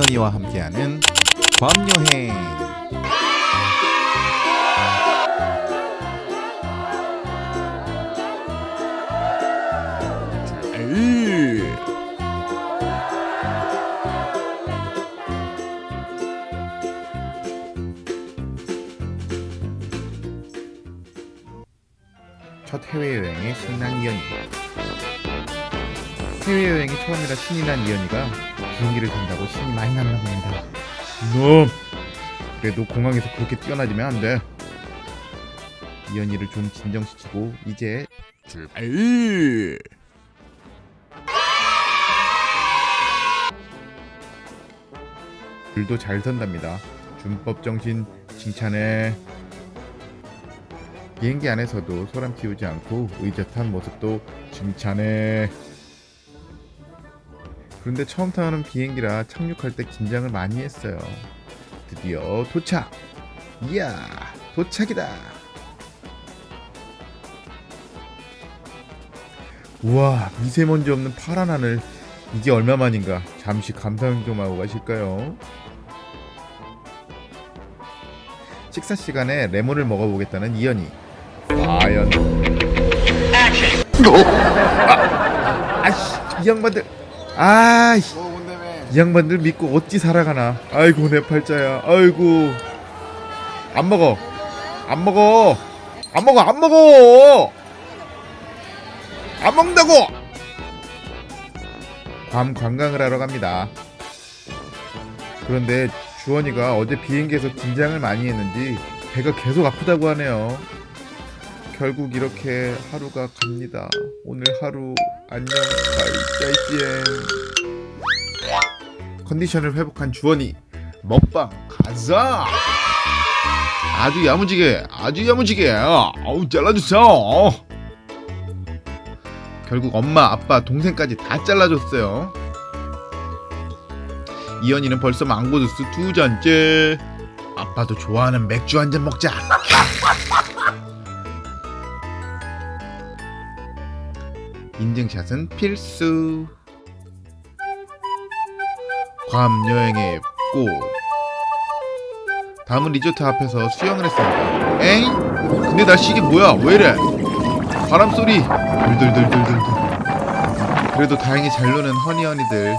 연희와 함께하는 에이. 첫 해외여행의 신난 이연희 해외여행이 처음이라 신이 난 이연희가 비행기를 탄다고 신이 많이 났나 봅니다. 놈! 그래도 공항에서 그렇게 뛰어나지면 안 돼. 이연희를 좀 진정시키고 이제 출발. 줄도 잘 선답니다. 준법 정신 칭찬해. 비행기 안에서도 소란 피우지 않고 의젓한 모습도 칭찬해. 그런데 처음 타는 비행기라 착륙할 때 긴장을 많이 했어요. 드디어 도착! 이야, 도착이다! 우와, 미세먼지 없는 파란 하늘. 이게 얼마만인가? 잠시 감상 좀 하고 가실까요? 식사 시간에 레몬을 먹어보겠다는 이연이. 과연 아, 아이씨 이 양반들 뭐 뭔데매 이 양반들 믿고 어찌 살아가나. 아이고 내 팔자야. 아이고. 안 먹어. 안 먹어. 안 먹어. 안 먹어. 안 먹는다고. 괌 관광을 하러 갑니다. 그런데 주원이가 어제 비행기에서 긴장을 많이 했는지 배가 계속 아프다고 하네요 결국 이렇게 하루가 갑니다. 오늘 하루 안녕 바이짜이찌엔 컨디션을 회복한 주원이 먹방 가자. 아주 야무지게 아주 야무지게 어우 잘라주세요. 결국 엄마 아빠 동생까지 다 잘라줬어요. 이현이는 벌써 망고 주스 두 잔째. 아빠도 좋아하는 맥주 한 잔 먹자. 인증샷은 필수. 괌 여행의 꽃. 다음은 리조트 앞에서 수영을 했습니다. 에잉? 근데 날씨 이게 뭐야? 왜 이래? 바람 소리. 들들들들들들. 그래도 다행히 잘 노는 허니허니들.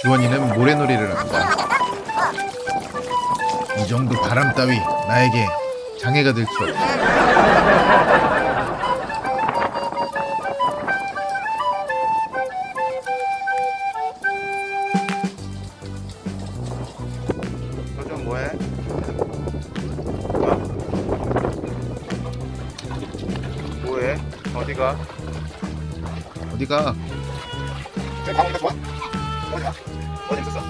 주원이는 모래놀이를 합니다. 이 정도 바람 따위 나에게 장애가 될 수 없어. 어디가? 어디가? 방금 좋아? 어디야? 어디 있었어?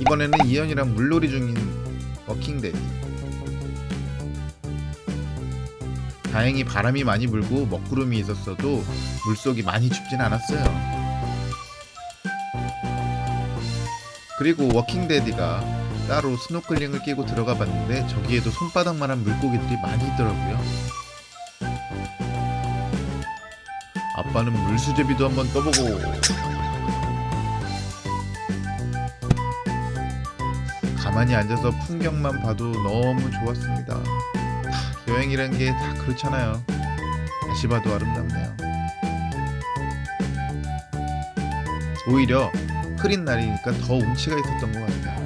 이번에는 이현이랑 물놀이 중인 워킹데이. 다행히 바람이 많이 불고 먹구름이 있었어도 물속이 많이 춥진 않았어요. 그리고 워킹데디가 따로 스노클링을 끼고 들어가 봤는데 저기에도 손바닥만한 물고기들이 많이 있더라고요. 아빠는 물수제비도 한번 떠보고 가만히 앉아서 풍경만 봐도 너무 좋았습니다. 하, 여행이란 게 다 그렇잖아요. 다시 봐도 아름답네요. 오히려 흐린 날이니까 더 운치가 있었던 것 같아요.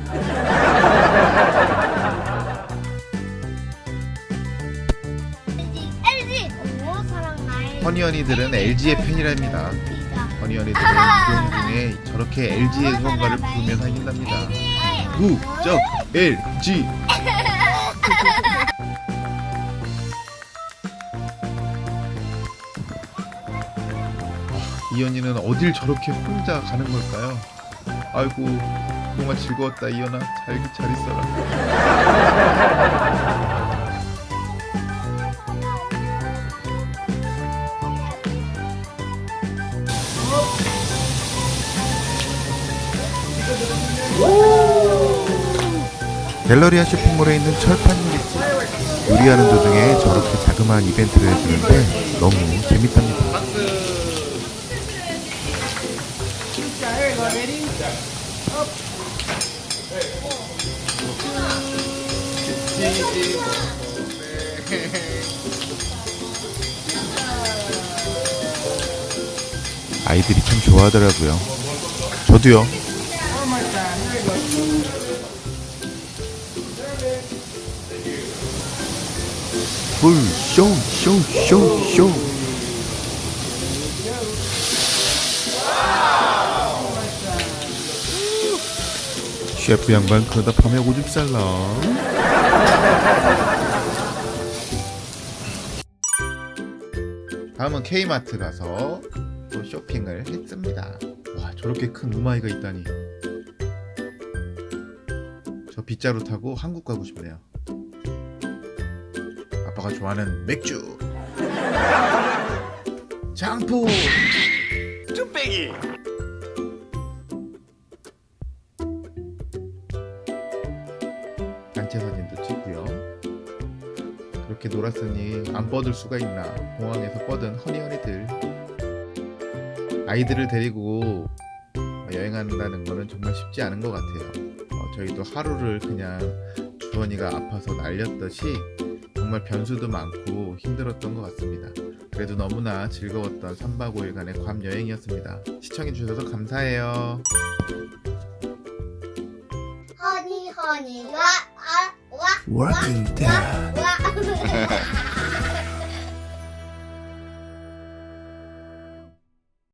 LG 오 사랑 나의 허니허니들은 LG의 팬이랍니다. 허니허니들은 비용 중에 저렇게 LG의 응원가를 부르며 사귄답니다. 우적 LG 이현이는 어딜 저렇게 혼자 가는 걸까요? 아이고 그동안 즐거웠다 이현아. 잘, 잘 있어라. 갤러리아 쇼핑몰에 있는 철판 유리집 요리하는 도중에 저렇게 자그마한 이벤트를 해주는데 너무 재밌답니다. 아이들이 참 좋아하더라고요. 저도요. 풀, 쇼, 쇼, 쇼, 쇼. 셰프 양반 그러다 밤에 오줌 쌀라. 다음은 K마트 가서 또 쇼핑을 했습니다. 와 저렇게 큰 우마이가 있다니. 저 빗자루 타고 한국 가고 싶네요. 아빠가 좋아하는 맥주. 장포. 쭈빼기. 단체 사진도 찍고요. 그렇게 놀았으니 안 뻗을 수가 있나 공항에서 뻗은 허니허니들 아이들을 데리고 여행한다는 거는 정말 쉽지 않은 것 같아요. 어, 저희도 하루를 그냥 주원이가 아파서 날렸듯이 정말 변수도 많고 힘들었던 것 같습니다. 그래도 너무나 즐거웠던 3박 5일간의 괌 여행이었습니다. 시청해주셔서 감사해요. 허니 허니 와, 아, 와, Working 와, 와.